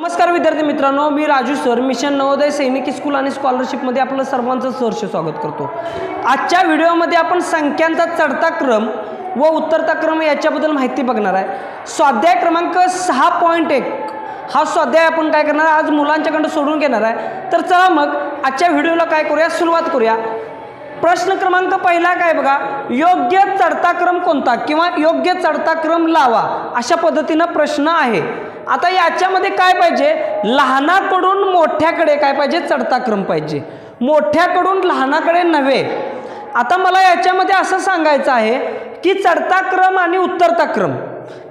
नमस्कार विद्यार्थी मित्रांनो मी राजू सर मिशन नवोदय सैनिकी स्कूल आणि स्कॉलरशिपमध्ये आपलं सर्वांचं सहर्ष स्वागत करतो. आजच्या व्हिडिओमध्ये आपण संख्यांचा चढता क्रम व उतरता क्रम याच्याबद्दल माहिती बघणार आहे. स्वाध्याय क्रमांक सहा पॉईंट एक हा स्वाध्याय आपण काय करणार आज मुलांच्याकडं सोडून घेणार आहे. तर चला मग आजच्या व्हिडिओला काय करूया? सुरुवात करूया. प्रश्न क्रमांक पहिला काय बघा? योग्य चढता क्रम कोणता किंवा योग्य चढता क्रम लावा अशा पद्धतीनं प्रश्न आहे. आता याच्यामध्ये काय पाहिजे? लहानाकडून मोठ्याकडे काय पाहिजे? चढता क्रम पाहिजे. मोठ्याकडून लहानाकडे नव्हे. आता मला याच्यामध्ये असं सांगायचं आहे की चढता क्रम आणि उतरता क्रम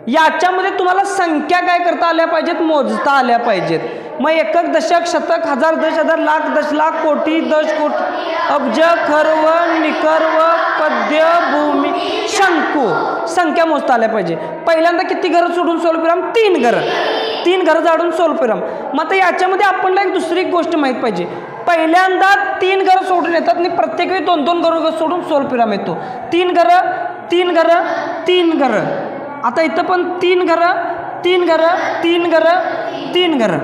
याच्यामध्ये तुम्हाला संख्या काय करता आल्या पाहिजेत? मोजता आल्या पाहिजेत. मग एकक दशक शतक हजार दश हजार लाख दश लाख कोटी दश कोटी अब्ज खर्व निकर्व पद्य भूमी शंकू. संख्या मोजता आल्या पाहिजे. पहिल्यांदा किती घरं सोडून सोलपिराम तीन घरं. तीन घरं जाडून सोलपिराम मग आता याच्यामध्ये आपल्याला एक दुसरी एक गोष्ट माहीत पाहिजे. पहिल्यांदा तीन घरं सोडून येतात आणि प्रत्येक वेळी दोन दोन घरं सोडून सोलपिराम येतो. तीन घरं तीन घरं तीन घरं. आता इथं पण तीन घरं तीन घरं तीन घरं तीन घरं.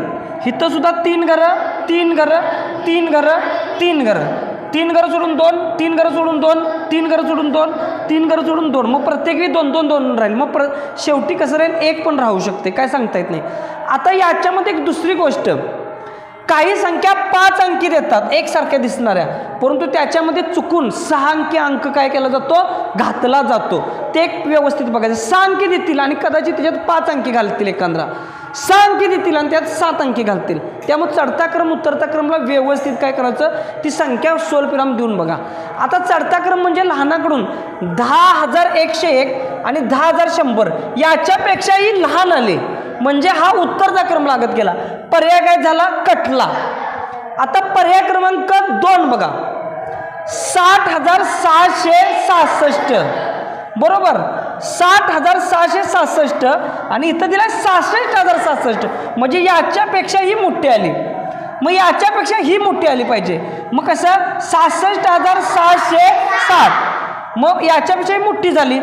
इथंसुद्धा तीन घरं तीन घरं तीन घरं तीन घरं. तीन घरं सोडून दोन तीन घरं सोडून दोन तीन घरं सोडून दोन तीन घरं सोडून दोन. मग प्रत्येक वेळी दोन दोन दोन राहील. मग प्र शेवटी कसं राहील? एक पण राहू शकते. काय सांगता येत नाही. आता याच्यामध्ये एक दुसरी गोष्ट. काही संख्या पाच अंकी देतात एकसारख्या दिसणाऱ्या. परंतु त्याच्यामध्ये चुकून सहा अंकी अंक काय केला जातो? घातला जातो. ते एक व्यवस्थित बघायचं. सहा अंकी देतील आणि कदाचित त्याच्यात पाच अंकी घालतील एकांद्रा. सहा अंकी देतील आणि त्यात सात अंकी घालतील. त्यामुळे चढता क्रम उतरता क्रमला व्यवस्थित काय करायचं? ती संख्या सोलपिराम देऊन बघा. आता चढता क्रम म्हणजे लहानाकडून दहा हजार एकशे एक आणि दहा हजार शंभर. याच्यापेक्षाही लहान आले. म्हणजे हा उत्तरचा क्रम लागत गेला. पर्याय काय झाला? कटला. आता पर्याय क्रमांक दोन बघा. साठ हजार सहाशे सहासष्ट. बरोबर? साठ हजार सहाशे सहासष्ट आणि इथं दिला सहासष्ट हजार सहासष्ट. म्हणजे याच्यापेक्षा ही मोठी आली. मग याच्यापेक्षा ही मोठी आली पाहिजे. मग कसं? सहासष्ट हजार सहाशे साठ. मग याच्यापेक्षा ही मोठी झाली.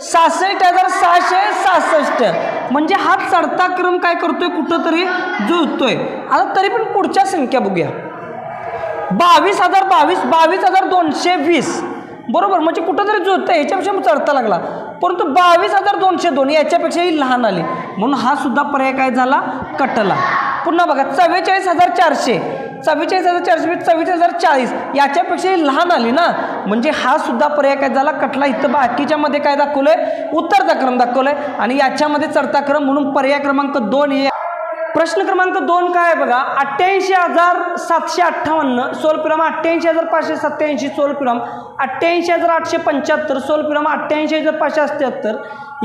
सहासष्ट हजार सहाशे सहासष्ट. म्हणजे हा चढता क्रम काय करतोय कुठंतरी जुळतोय. आता तरी पण पुढच्या संख्या बघूया. बावीस हजार बावीस बावीस हजार दोनशे वीस. बरोबर म्हणजे कुठंतरी जुळतं याच्यापेक्षा चढता लागला. परंतु बावीस हजार दोनशे दोन याच्यापेक्षाही लहान आली. म्हणून हा सुद्धा पर्याय काय झाला? कटला. पुन्हा बघा चव्वेचाळीस हजार चारशे. चव्वेचाळीस हजार चारशे म्हणजे चव्वेचाळीस हजार चाळीस. याच्यापेक्षाही लहान आली ना. म्हणजे हा सुद्धा पर्याय काय झाला? कटला इथं बाकीच्यामध्ये काय दाखवलं आहे उत्तरचा क्रम दाखवलं आहे आणि याच्यामध्ये चढता क्रम म्हणून पर्याय क्रमांक दोन हे प्रश्न क्रमांक दोन काय आहे बघा? अठ्ठ्याऐंशी हजार सातशे अठ्ठावन्न सोलपिराम अठ्ठ्याऐंशी हजार पाचशे सत्त्याऐंशी सोलपिराम अठ्ठ्याऐंशी हजार आठशे पंच्याहत्तर सोलपिराम अठ्ठ्याऐंशी हजार पाचशे अठ्ठ्याहत्तर.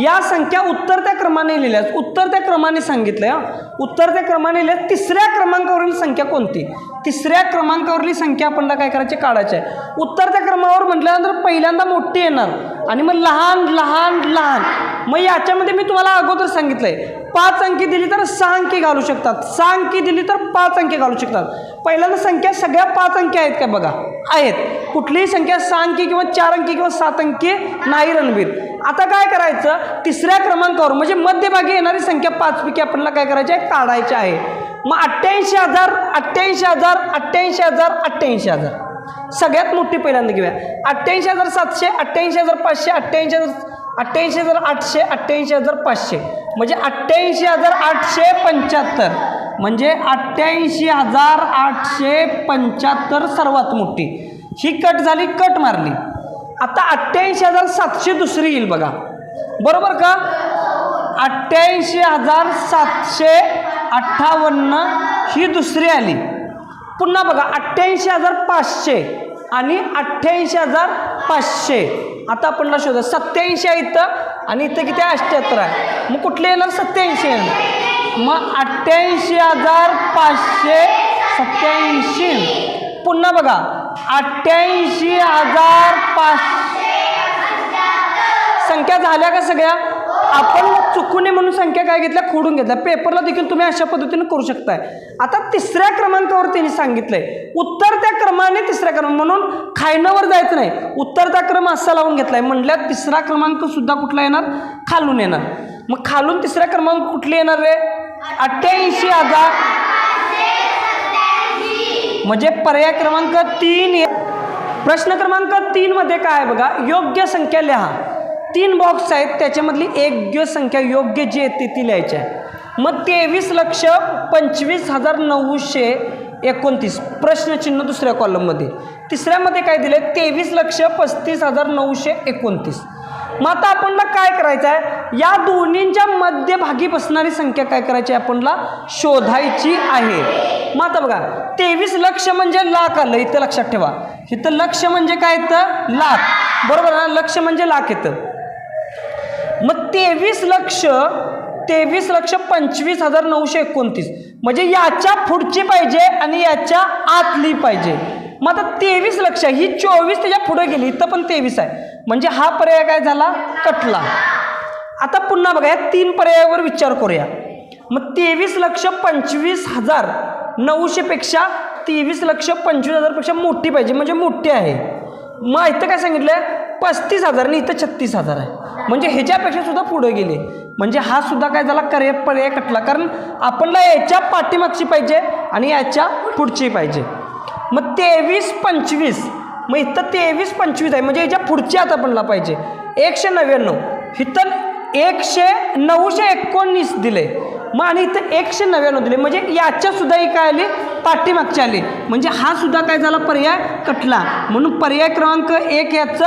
या संख्या उत्तर त्या क्रमाने लिहिल्या आहेत. उत्तरत्या क्रमाने सांगितलं आहे उत्तरत्या क्रमाने लिहिल्या तिसऱ्या क्रमांकावरील संख्या कोणती? तिसऱ्या क्रमांकावरील संख्या आपल्याला काय करायची? काढायची आहे. उत्तरत्या क्रमावर म्हटल्यानंतर पहिल्यांदा मोठी येणार. आणि मग लहान लहान लहान. मग याच्यामध्ये मी तुम्हाला अगोदर सांगितलं आहे पाच अंकी दिली तर सहा अंकी घालू शकतात. सहा अंकी दिली तर पाच अंकी घालू शकतात. पहिल्यांदा संख्या सगळ्या पाच अंकी आहेत का बघा? आहेत. कुठलीही संख्या सहा अंकी किंवा चार अंकी किंवा सात अंकी नाही रणवीर. आता काय करायचं? तिसऱ्या क्रमांकावर म्हणजे मध्यभागी येणारी संख्या पाचपैकी आपल्याला काय करायची आहे? काढायची आहे. मग अठ्ठ्याऐंशी हजार अठ्ठ्याऐंशी हजार अठ्ठ्याऐंशी हजार अठ्ठ्याऐंशी हजार. सगळ्यात मोठी पहिल्यांदा घेऊया. अठ्ठ्याऐंशी हजार सातशे अठ्ठ्याऐंशी हजार पाचशे अठ्ठ्याऐंशी हजार अठ्ठ्याऐंशी हजार आठशे अठ्ठ्याऐंशी हजार पाचशे. म्हणजे अठ्ठ्याऐंशी हजार आठशे पंच्याहत्तर. म्हणजे अठ्ठ्याऐंशी हजार आठशे पंच्याहत्तर सर्वात मोठी. ही कट झाली कट मारली. आता अठ्ठ्याऐंशी हजार सातशे दुसरी येईल बघा. बरोबर का? अठ्ठ्याऐंशी हजार सातशे अठ्ठावन्न ही दुसरी आली. पुन्हा बघा अठ्ठ्याऐंशी हजार पाचशे आणि अठ्ठ्याऐंशी हजार पाचशे. आता आपणला शोधा सत्याऐंशी आहे इथं आणि इथं किती आहे? अठ्ठ्याहत्तर आहे. मग कुठले येणार? सत्याऐंशी येणार. मग अठ्ठ्याऐंशी हजार पाचशे सत्याऐंशी. पुन्हा बघा. अठ्ठ्याऐंशी हजार पाचशे. संख्या झाल्या का सगळ्या? आपण चुकून म्हणून संख्या काय घेतल्या? खोडून घेतल्या. पेपरला देखील तुम्ही अशा पद्धतीने करू शकताय. आता तिसऱ्या क्रमांकावर त्यांनी सांगितलंय. उत्तर त्या क्रमाने तिसऱ्या क्रमांक म्हणून खायनावर जायचं नाही. उत्तर त्या क्रम असा लावून घेतलाय. म्हटल्यात तिसरा क्रमांक सुद्धा कुठला येणार? खालून येणार. मग खालून तिसरा क्रमांक कुठले येणार रे? अठ्ठ्याऐंशी हजार. म्हणजे पर्याय क्रमांक तीन प्रश्न क्रमांक तीन मध्ये काय आहे बघा? योग्य संख्या लिहा. तीन बॉक्स आहेत त्याच्यामधली एक संख्या योग्य जी आहे ती ती लिहायची आहे. मग तेवीस लक्ष पंचवीस हजार नऊशे एकोणतीस. प्रश्नचिन्ह दुसऱ्या कॉलममध्ये तिसऱ्यामध्ये काय दिलं आहे तेवीस लक्ष पस्तीस हजार नऊशे एकोणतीस. मग आता आपणला काय करायचं आहे? या दोन्हींच्या मध्यभागी बसणारी संख्या काय करायची आहे आपणला? शोधायची आहे. मग आता बघा तेवीस लक्ष म्हणजे लाख आलं इथं लक्षात ठेवा. इथं लक्ष म्हणजे काय येतं लाख. बरोबर ना? लक्ष म्हणजे लाख येतं मग तेवीस लक्ष तेवीस लक्ष पंचवीस हजार नऊशे एकोणतीस. म्हणजे याच्या पुढची पाहिजे आणि याच्या आतली पाहिजे. मग आता तेवीस लक्ष ही चोवीस त्याच्या पुढे गेली इथं पण तेवीस आहे. म्हणजे हा पर्याय काय झाला? कटला. आता पुन्हा बघा या तीन पर्यायावर विचार करूया. मग तेवीस लक्ष पंचवीस हजार नऊशेपेक्षा तेवीस लक्ष पंचवीस हजारपेक्षा मोठी पाहिजे म्हणजे मोठी आहे. मग इथं काय सांगितलं पस्तीस हजार आणि इथं छत्तीस हजार आहे. म्हणजे ह्याच्यापेक्षा सुद्धा पुढे गेले. म्हणजे हा सुद्धा काय झाला? करे पर्याय कटला. कारण आपणला याच्या पाठीमागची पाहिजे आणि याच्या पुढची पाहिजे. मग तेवीस पंचवीस मग इथं तेवीस पंचवीस आहे. म्हणजे याच्या पुढची आता आपणला पाहिजे. एकशे नव्याण्णव. इथं एकशे नऊशे एकोणीस दिले. मग आणि इथं एकशे नव्याण्णव दिले. म्हणजे याच्यासुद्धा ही काय आली? पाठीमागची आली. म्हणजे हा सुद्धा काय झाला? पर्याय कटला. म्हणून पर्याय क्रमांक एक याचं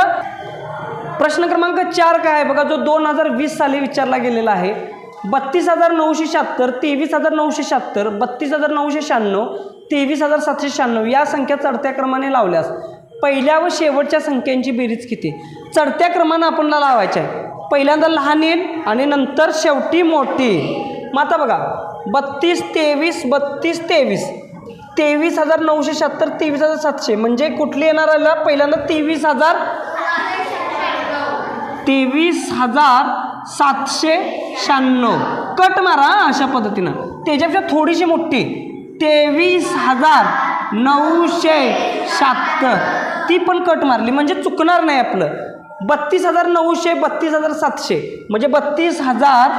प्रश्न क्रमांक चार काय आहे? बघा जो दोन हजार वीस साली विचारला गेलेला आहे बत्तीस हजार नऊशे शहात्तर तेवीस हजार नऊशे शहात्तर बत्तीस हजार नऊशे शहाण्णव तेवीस हजार सातशे शहाण्णव या संख्या चढत्या क्रमाने लावल्यास पहिल्या व शेवटच्या संख्यांची बेरीज किती? चढत्या क्रमानं आपणला लावायच्या आहे. पहिल्यांदा लहान येईल आणि नंतर शेवटी मोठी मग आता बघा बत्तीस तेवीस बत्तीस तेवीस तेवीस हजार नऊशे शहात्तर तेवीस हजार सातशे म्हणजे कुठली येणार आला? पहिल्यांदा तेवीस हजार तेवीस हजार सातशे शहाण्णव. कट मारा अशा पद्धतीनं. त्याच्यापेक्षा थोडीशी मोठी. तेवीस हजार नऊशे शहात्तर. ती पण कट मारली. म्हणजे चुकणार नाही आपलं. बत्तीस हजार नऊशे बत्तीस हजार सातशे. म्हणजे बत्तीस हजार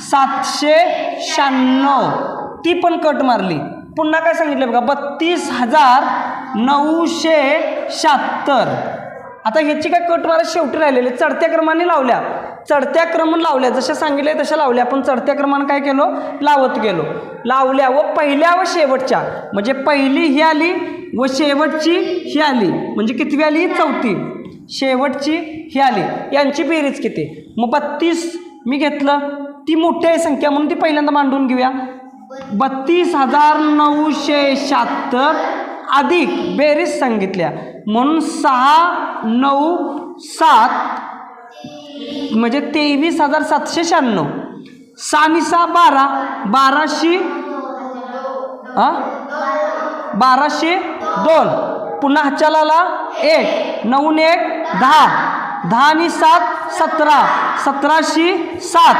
सातशे शहाण्णव. ती पण कट मारली. पुन्हा काय सांगितलं बघा. बत्तीस हजार नऊशे शहात्तर. आता ह्याची काय कट मला शेवटी राहिलेली. चढत्या क्रमाने लावल्या. चढत्या क्रमाने लावल्या. जशा सांगितल्या तशा लावल्या. पण चढत्या क्रमाने काय केलो? लावत गेलो. लावल्या व पहिल्या व शेवटच्या. म्हणजे पहिली ही आली व शेवटची ही आली. म्हणजे कितवी आली? चौथी. शेवटची ही आली. यांची बेरीज किती? मग बत्तीस मी घेतलं. ती मोठी आहे संख्या. म्हणून ती पहिल्यांदा मांडून घेऊया. बत्तीस हजार नऊशे शहात्तर अधिक बेरीज सांगितल्या. म्हणून सहा नऊ सात म्हणजे तेवीस हजार सातशे शहाण्णव. सहा सहा बारा बाराशे हां? बाराशे दोन. पुन्हा हच्याला एक नऊन एक दहा. दहा आणि सात सतरा. सतराशे सात.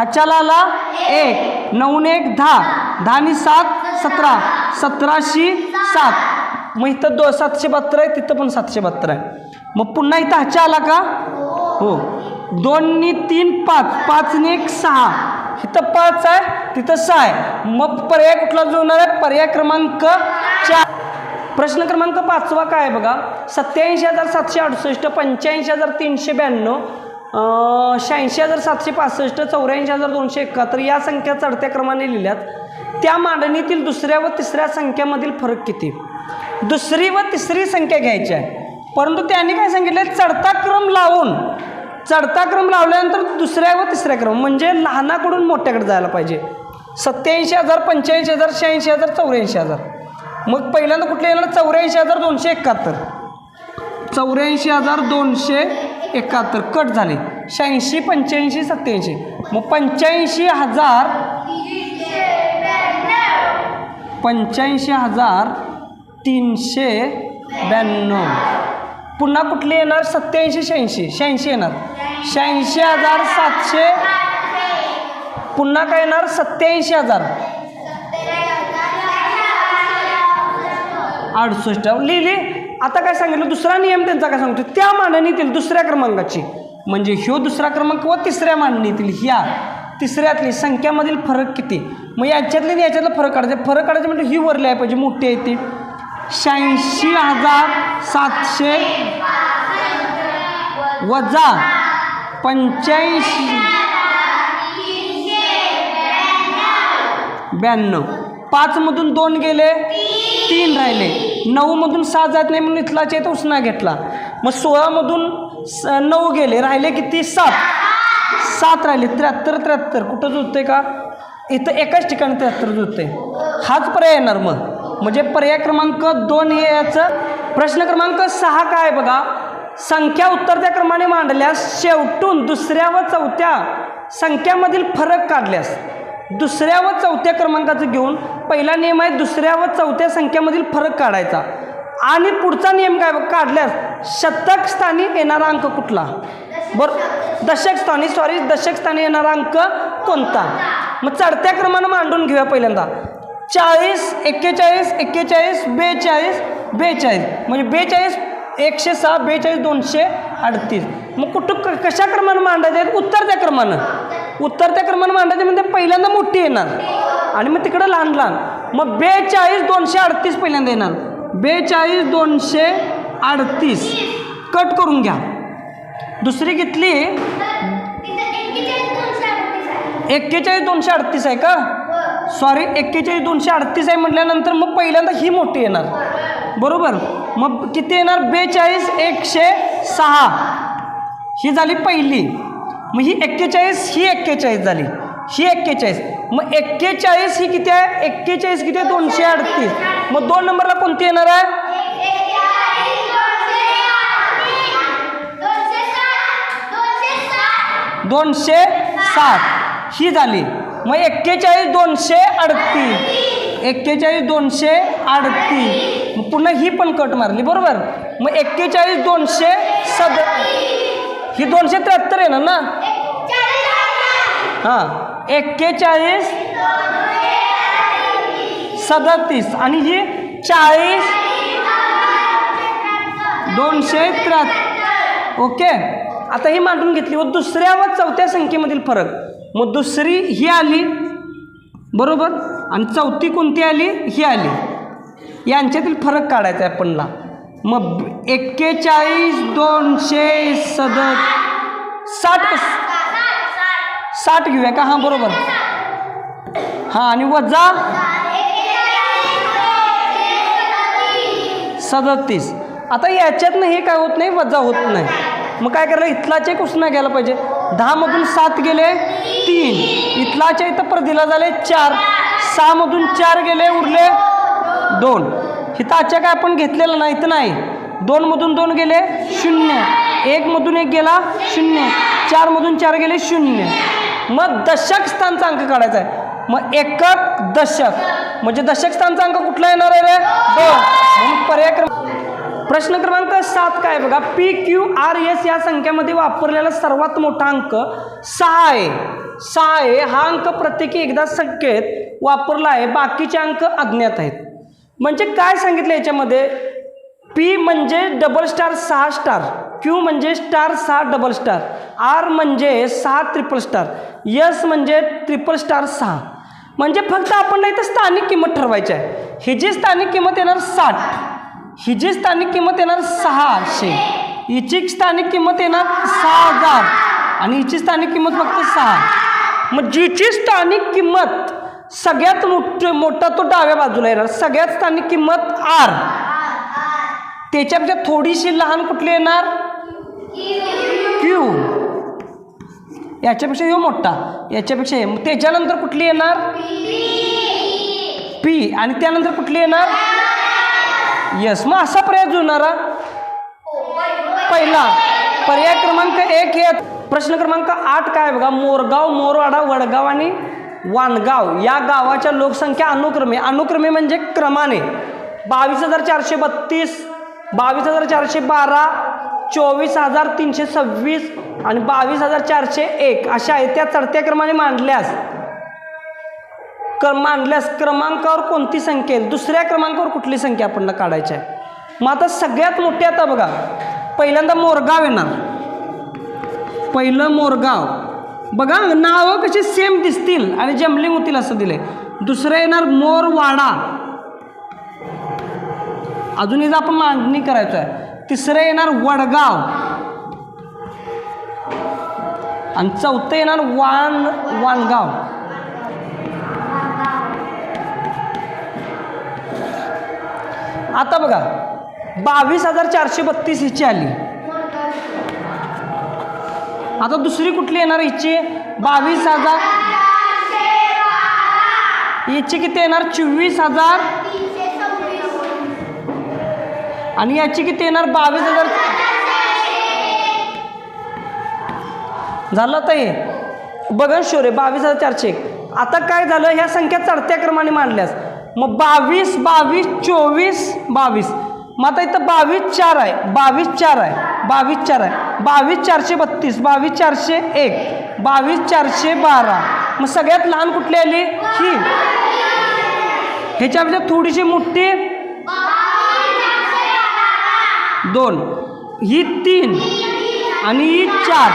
हच्याला एक नऊन एक दहा. दहा आणि सात सतरा. सतराशे सात. मग इथं दो सातशे बहात्तर आहे तिथं पण सातशे बहात्तर आहे. मग पुन्हा इथं हच्या आला का? हो. दोननी तीन पाच. पाचने एक सहा. इथं पाच आहे तिथं सहा आहे. मग पर्याय कुठला जुळणार आहे? पर्याय क्रमांक चार. प्रश्न क्रमांक पाचवा काय आहे बघा? सत्याऐंशी हजार सातशे अडुसष्ट पंच्याऐंशी हजार तीनशे ब्याण्णव शहाऐंशी हजार सातशे पासष्ट चौऱ्याऐंशी हजार दोनशे एकाहत्तर या संख्या चढत्या क्रमाने लिहिल्यात. त्या मांडणीतील दुसऱ्या व तिसऱ्या संख्यामधील फरक किती? दुसरी व तिसरी संख्या घ्यायची आहे. परंतु त्यांनी काय सांगितलं? चढता क्रम लावून चढता क्रम लावल्यानंतर दुसऱ्या व तिसऱ्या क्रम म्हणजे लहानाकडून मोठ्याकडे जायला पाहिजे. सत्याऐंशी हजार पंच्याऐंशी हजार शहाऐंशी हजार चौऱ्याऐंशी हजार. मग पहिल्यांदा कुठल्या येणार? चौऱ्याऐंशी हजार दोनशे एकाहत्तर. चौऱ्याऐंशी हजार दोनशे एकाहत्तर. कट झाले. शहाऐंशी पंच्याऐंशी सत्याऐंशी. मग पंच्याऐंशी हजार पंच्याऐंशी हजार तीनशे ब्याण्णव. पुन्हा कुठली येणार? सत्याऐंशी शहाऐंशी. शहाऐंशी येणार. शहाऐंशी हजार सातशे. पुन्हा काय येणार? सत्याऐंशी हजार. अडुसष्ट. लिहिली. आता काय सांगितलं? दुसरा नियम त्यांचा काय सांगतो त्या मांडणीतील दुसऱ्या क्रमांकाची. म्हणजे ह्यो दुसरा क्रमांक व तिसऱ्या मांडणीतील ह्या तिसऱ्यातली संख्यामधील फरक किती? मग याच्यातले आणि याच्यातला फरक काढायचा. फरक काढायचं म्हणजे ही वरली आहे पाहिजे. मोठी आहे ती. शहाऐंशी हजार सातशे वजा पंच्याऐंशी. ब्याण्णव. पाचमधून दोन गेले तीन राहिले. नऊमधून सहा जात नाही म्हणून इथला चेत उसना घेतला. मग सोळामधून स नऊ गेले राहिले किती? सात. सात राहिले त्र्याहत्तर त्र्याहत्तर. कुठं जुळते का? इथं एकाच ठिकाणी त्र्याहत्तर जुळते हाच पर्याय येणार मग. म्हणजे पर्याय क्रमांक दोन हे याचं. प्रश्न क्रमांक सहा काय आहे बघा? संख्या उत्तरत्या क्रमाने मांडल्यास शेवटून दुसऱ्या व चौथ्या संख्यामधील फरक काढल्यास. दुसऱ्या व चौथ्या क्रमांकाचं घेऊन पहिला नियम आहे दुसऱ्या व चौथ्या संख्यामधील फरक काढायचा. आणि पुढचा नियम काय बघ, काढल्यास शतक स्थानी येणारा अंक कुठला? बर दशक स्थानी सॉरी दशक स्थानी येणारा अंक कोणता? मग चढत्या क्रमानं मांडून घेऊया पहिल्यांदा. चाळीस एक्केचाळीस एक्केचाळीस बेचाळीस बेचाळीस. म्हणजे बेचाळीस एकशे सहा बेचाळीस दोनशे अडतीस. मग कुठं क- कशा क्रमानं मांडायचे? आहेत उत्तरत्या क्रमानं. उत्तरत्या क्रमानं मांडायचे म्हणजे पहिल्यांदा मोठी येणार. आणि मग तिकडं लहान लहान. मग बेचाळीस दोनशे अडतीस पहिल्यांदा येणार. बेचाळीस दोनशे अडतीस. कट करून घ्या. दुसरी घेतली. एक्केचाळीस दोनशे अडतीस आहे का? सॉरी एक्केचाळीस दोनशे अडतीस आहे म्हटल्यानंतर मग पहिल्यांदा ही मोठी येणार. बरोबर? मग किती येणार? बेचाळीस एकशे सहा. ही झाली पहिली. मग ही एक्केचाळीस ही एक्केचाळीस झाली. ही एक्केचाळीस. मग एक्केचाळीस ही किती आहे? एक्केचाळीस किती आहे? दोनशे अडतीस. मग दोन नंबरला कोणती येणार आहे? दोनशे सात. ही झाली. मग एक्केचाळीस दोनशे अडतीस. एक्केचाळीस दोनशे अडतीस. पुन्हा ही पण कट मारली बरोबर? मग एक्केचाळीस दोनशे सद ही दोनशे त्र्याहत्तर आहे ना ना? हां. एक्केचाळीस सदतीस. आणि ही चाळीस दोनशे त्र्याहत्तर. ओके? आता ही मांडून घेतली. व दुसऱ्या व चौथ्या संख्येमधील फरक. मग दुसरी ही आली. बरोबर? आणि चौथी कोणती आली? ही आली. यांच्यातील फरक काढायचा आहे आपणला. मग एक्केचाळीस दोनशे सद साठ साठ घेऊया का? हां बरोबर. हां आणि वजा सदतीस. आता याच्यातनं हे काय होत नाही वजा होत नाही. मग काय करायला? इथलाचे कुसना घ्यायला पाहिजे. दहामधून सात गेले तीन. इथलाच्या इथं परदिला झाले चार. सहामधून चार गेले उरले दोन. इथं आजच्या काय आपण घेतलेलं नाही इथं नाही. दोनमधून दोन गेले शून्य. एकमधून एक गेला शून्य. चारमधून चार गेले शून्य. मग दशक स्थानचा अंक काढायचा आहे. मग एकक दशक. म्हणजे दशक स्थानचा अंक कुठला येणार आहे रे? दोन. म्हणून पर्याय क्रम प्रश्न क्रमांक सात काय बघा. पी क्यू आर एस या संख्यामध्ये वापरलेला सर्वात मोठा अंक सहा आहे. सहा आहे. हा अंक प्रत्येकी एकदा संख्येत वापरला आहे. बाकीचे अंक अज्ञात आहेत. म्हणजे काय सांगितलं याच्यामध्ये? पी म्हणजे डबल स्टार सहा स्टार क्यू म्हणजे स्टार सहा डबल स्टार आर म्हणजे सहा ट्रिपल स्टार यस म्हणजे ट्रिपल स्टार सहा. म्हणजे फक्त आपण नाही तर स्थानिक किंमत ठरवायची आहे. ही जी स्थानिक किंमत येणार साठ. हिची स्थानिक किंमत येणार सहाशे. हिची स्थानिक किंमत येणार सहा हजार. आणि हिची स्थानिक किंमत फक्त सहा. मग जिची स्थानिक किंमत सगळ्यात मोठ मोठा तो डाव्या बाजूला येणार. सगळ्यात स्थानिक किंमत आर. त्याच्यापेक्षा थोडीशी लहान कुठली येणार? क्यू. याच्यापेक्षा यो मोठा. याच्यापेक्षा हे. मग त्याच्यानंतर कुठली येणार? पी. आणि त्यानंतर कुठली येणार? यस मग असा पर्याय जुळणारा पहिला पर्याय क्रमांक एक हे प्रश्न क्रमांक आठ काय बघा? मोरगाव मोरवाडा वडगाव आणि वानगाव. या गावाच्या लोकसंख्या अनुक्रमे. अनुक्रमे म्हणजे क्रमाने. बावीस हजार चारशे बत्तीस बावीस हजार चारशे बारा चोवीस हजार तीनशे सव्वीस आणि बावीस हजार चारशे एक. अशा आहेत त्या चढत्या क्रमाने मांडल्यास. क मांडल्यास क्रमांकावर कोणती संख्या येईल? दुसऱ्या क्रमांकावर कुठली संख्या आपल्याला काढायची आहे? मग आता सगळ्यात मोठी आता बघा पहिल्यांदा मोरगाव येणार. पहिलं मोरगाव. बघा नावं कशी सेम दिसतील आणि जमलिंग होतील असं दिले दुसरं येणार मोरवाडा. अजून हिचं आपण मांडणी करायचं आहे तिसरं येणार वडगाव. आणि चौथं येणार वाण वाणगाव आता बघा बावीस हजार चारशे बत्तीस हिची आली. आता दुसरी कुठली येणार हिची? बावीस हजार. याची किती येणार? चोवीस हजार. आणि याची किती येणार? बावीस हजार. झालं तर हे. बघा शोरे बावीस हजार चारशे एक. आता काय झालं? ह्या संख्या चढत्या क्रमाने मांडल्यास. मग बावीस बावीस चोवीस बावीस. मग आता इथं बावीस चार आहे. बावीस चार आहे. बावीस चार आहे. बावीस चारशे बत्तीस. बावीस चारशे एक. बावीस चारशे बारा. मग सगळ्यात लहान कुठली आली? ही. ह्याच्यापेक्षा थोडीशी मोठी दोन. ही तीन. आणि ही चार.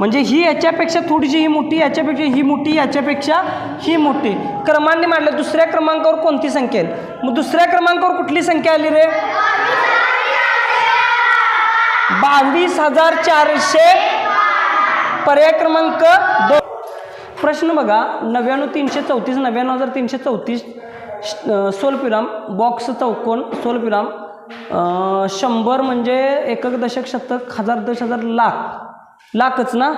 म्हणजे ही याच्यापेक्षा थोडीशी ही मोठी याच्यापेक्षा ही मोठी याच्यापेक्षा ही मोठी. क्रमांनी मांडलं दुसऱ्या क्रमांकावर कोणती संख्या आहे मग दुसऱ्या क्रमांकावर कुठली संख्या आली रे? बावीस हजार चारशे पर्याय क्रमांक दोन. प्रश्न बघा नव्याण्णव तीनशे चौतीस नव्याण्णव हजार तीनशे चौतीस सोलपिराम बॉक्स चौकोन सोलपिराम शंभर म्हणजे एकक दशक शतक हजार दश हजार लाख. लाखच ना?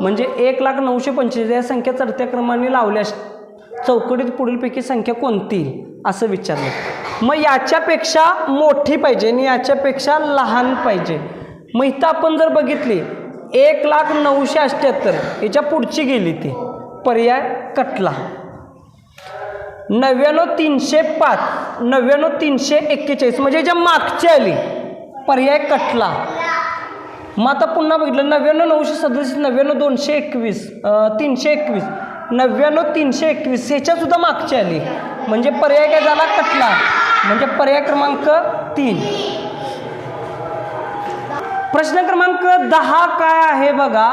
म्हणजे एक लाख नऊशे पंचेचाळीस या संख्या चढत्या क्रमाने लावल्यास चौकटीत पुढीलपैकी संख्या कोणती? असं विचारलं. मग याच्यापेक्षा मोठी पाहिजे आणि याच्यापेक्षा लहान पाहिजे. मग इथं आपण जर बघितली एक लाख नऊशे अठ्ठ्याहत्तर याच्या पुढची गेली ती. पर्याय कटला. नव्याण्णव तीनशे पाच नव्याण्णव तीनशे एक्केचाळीस म्हणजे याच्या मागची आली. पर्याय कटला. मग आता पुन्हा बघितलं नव्याण्णव नऊशे सदतीस नव्याण्णव दोनशे एकवीस तीनशे एकवीस नव्याण्णव तीनशे एकवीस ह्याच्यासुद्धा मागची आली. म्हणजे पर्याय काय झाला? कटला. म्हणजे पर्याय क्रमांक तीन. प्रश्न क्रमांक दहा काय आहे बघा?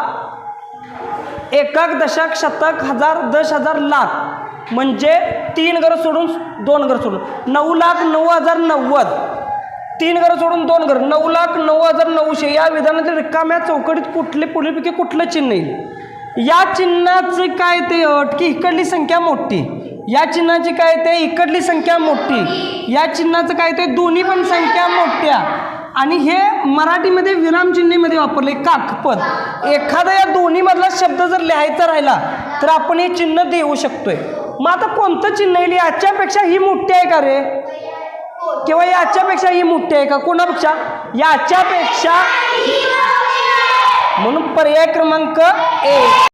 एकाक दशक शतक हजार दश हजार लाख. म्हणजे तीन घर सोडून दोन घर सोडून. नऊ लाख नऊ हजार नव्वद. तीन घरं सोडून दोन घर. नऊ लाख नऊ हजार नऊशे. या विधानातील रिकाम्या चौकटीत कुठले पुढीलपैकी कुठलं चिन्ह येईल? या चिन्हाचं काय ते अट की इकडली संख्या मोठी? या चिन्हाची काय ते इकडली संख्या मोठी? या चिन्हाचं काय ते दोन्ही पण संख्या मोठ्या. आणि हे मराठीमध्ये विरामचिन्हेमध्ये वापरले काकपद. एखादा या दोन्हीमधला शब्द जर लिहायचा राहिला तर आपण हे चिन्ह देऊ शकतोय. मग आता कोणतं चिन्ह येईल? याच्यापेक्षा ही मोठी आहे का रे? किंवा याच्यापेक्षा ही मोठी आहे का? कोणापेक्षा? याच्यापेक्षा. म्हणून पर्याय क्रमांक एक